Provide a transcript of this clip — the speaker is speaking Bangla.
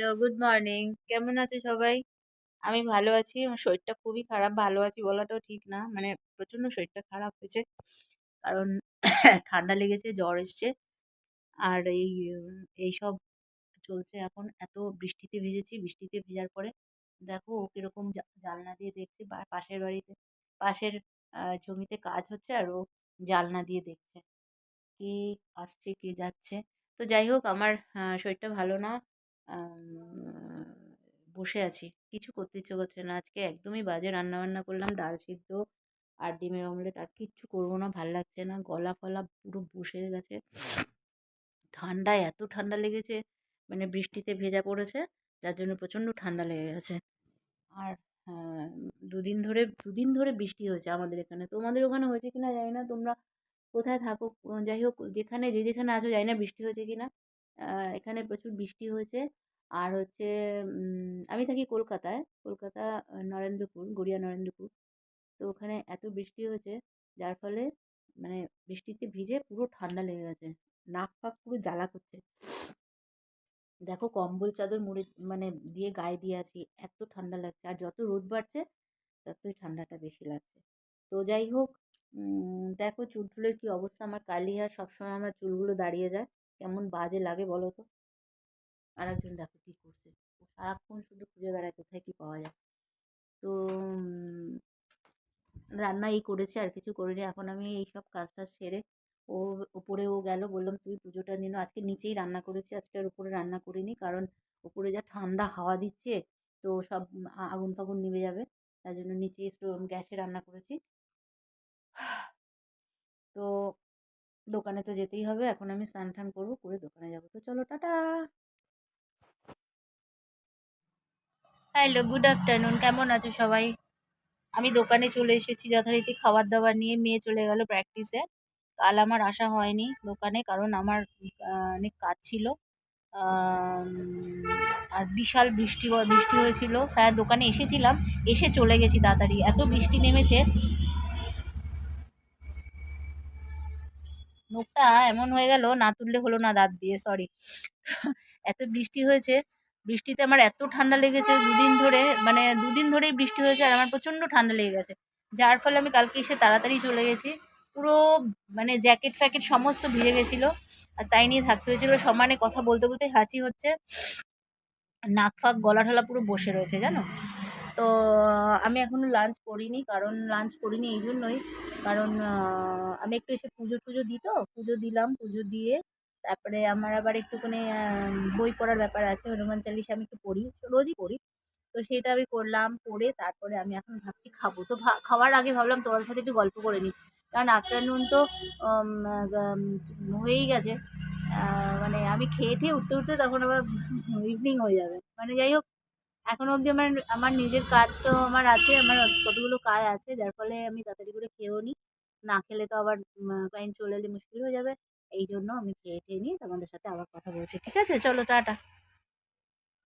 Hello good morning. কেমন আছো সবাই? আমি ভালো আছি। আমার শরীরটা খুবই খারাপ। ভালো আছি বলাটাও ঠিক না। মানে প্রচণ্ড শরীরটা খারাপ হয়েছে। কারণ ঠান্ডা লেগেছে, জ্বর এসছে। আর এই এই সব চলছে এখন। এত বৃষ্টিতে ভিজেছি। বৃষ্টিতে ভেজার পরে দেখো ও কীরকম জানলা দিয়ে দেখছে পাশের বাড়িতে, পাশের জমিতে কাজ হচ্ছে আর ও জানলা দিয়ে দেখছে। কে আসছে, কে যাচ্ছে। তো যাই হোক, আমার শরীরটা ভালো না। বসে আছি। কিছু করতে ইচ্ছে করছে না। আজকে একদমই বাজে রান্নাবান্না করলাম, ডাল সিদ্ধ আর ডিমের অমলেট আর কিচ্ছু করব না, ভালো লাগছে না। গলা ফলা পুরো বসে গেছে। ঠান্ডায় এত ঠান্ডা লেগেছে মানে বৃষ্টিতে ভেজা পড়েছে, যার জন্য প্রচণ্ড ঠান্ডা লেগে গেছে। আর দুদিন ধরে দুদিন ধরে বৃষ্টি হয়েছে আমাদের এখানে। তোমাদের ওখানে হয়েছে কি না জানি না। তোমরা কোথায় থাকো, যাই হোক, যেখানে, যে যেখানে আছো জানি না বৃষ্টি হয়েছে কি না এখানে প্রচুর বৃষ্টি হয়েছে। আর হচ্ছে আমি থাকি কলকাতায়। কলকাতা নরেন্দ্রপুর, গড়িয়া নরেন্দ্রপুর। তো ওখানে এত বৃষ্টি হয়েছে, যার ফলে মানে বৃষ্টিতে ভিজে পুরো ঠান্ডা লেগে গেছে। নাক ফাক পুরো জ্বালা করছে। দেখো কম্বল চাদর মুড়ে মানে দিয়ে গায়ে দিয়ে আছি, এত ঠান্ডা লাগছে। আর যত রোদ বাড়ছে, ততই ঠান্ডাটা বেশি লাগছে। তো যাই হোক দেখো চুল টুলের কী অবস্থা? আমার কালি হার সবসময় আমার চুলগুলো দাঁড়িয়ে যায়। কেমন বাজে লাগে বলো তো আর একজন দেখো কী করছে? সারাক্ষণ শুধু খুঁজে বেড়ায়, কোথায় কী পাওয়া যায়? তো রান্না এই করেছি, আর কিছু করিনি। এখন আমি এই সব কাজ টাজ সেরে ও, ওপরে ও গেল, বললাম তুই পুজোটা নিন আজকে নিচেই রান্না করেছি, আজকে আর উপরে রান্না করিনি, কারণ উপরে যা ঠান্ডা হাওয়া দিচ্ছে, তো সব আগুন ফাগুন নিভে যাবে। তার জন্য নিচেই গ্যাসে রান্না করেছি। তো দোকানে তো যেতেই হবে, এখন আমি স্নান টান করব, করে দোকানে যাব। তো চলো, টাটা। হ্যালো গুড আফটারনুন কেমন আছো সবাই? আমি দোকানে চলে এসেছি, যথারীতি খাবার দাবার নিয়ে মেয়ে চলে গেল প্র্যাকটিসে কাল আমার আসা হয়নি দোকানে, কারণ আমার অনেক কাজ ছিল। আর বিশাল বৃষ্টি বৃষ্টি হয়েছিল। হ্যাঁ দোকানে এসেছিলাম, এসে চলে গেছি তাড়াতাড়ি। এত বৃষ্টি নেমেছে মুখটা এমন হয়ে গেল, না তুললে হলো না দাঁত দিয়ে সরি এত বৃষ্টি হয়েছে, বৃষ্টিতে আমার এত ঠান্ডা লেগেছে দুদিন ধরে মানে দুদিন ধরেই বৃষ্টি হয়েছে আর আমার প্রচণ্ড ঠান্ডা লেগে গেছে। যার ফলে আমি কালকে এসে তাড়াতাড়ি চলে গেছি, পুরো মানে জ্যাকেট ফ্যাকেট সমস্ত ভিজে গেছিল, আর তাই নিয়ে থাকতে হয়েছিল। সমানে কথা বলতে বলতে হাঁচি হচ্ছে, নাক ফাক, গলা ঠলা পুরো বসে রয়েছে, জানো? তো, আমি এখনও লাঞ্চ করিনি, কারণ লাঞ্চ করিনি এই জন্যই কারণ আমি একটু এসে পুজো টুজো দিই তো, পুজো দিলাম, পুজো দিয়ে তারপরে আমার আবার একটুখানি বই পড়ার ব্যাপার আছে, হনুমান চালিশা আমি একটু পড়ি, রোজই পড়ি। তো সেটা আমি করলাম পড়ে তারপরে আমি এখন ভাবছি খাব। তো খাওয়ার আগে ভাবলাম তোমার সাথে একটু গল্প করে নিই। কারণ আফটারনুন তো হয়েই গেছে। মানে আমি খেয়ে খেয়ে উঠতে উঠতে তখন আবার ইভিনিং হয়ে যাবে। মানে যাই হোক এখনও অবধি আমার আমার নিজের কাজ তো আমার আছে, আমার কতগুলো কাজ আছে, যার ফলে আমি তাড়াতাড়ি করে খেয়েও নিই। না খেলে তো আবার ক্লায়েন্ট চলে এলে মুশকিল হয়ে যাবে। এই জন্য আমি খেয়ে খেয়ে নিই তোমাদের সাথে আবার কথা বলছি। ঠিক আছে? চলো, টাটা।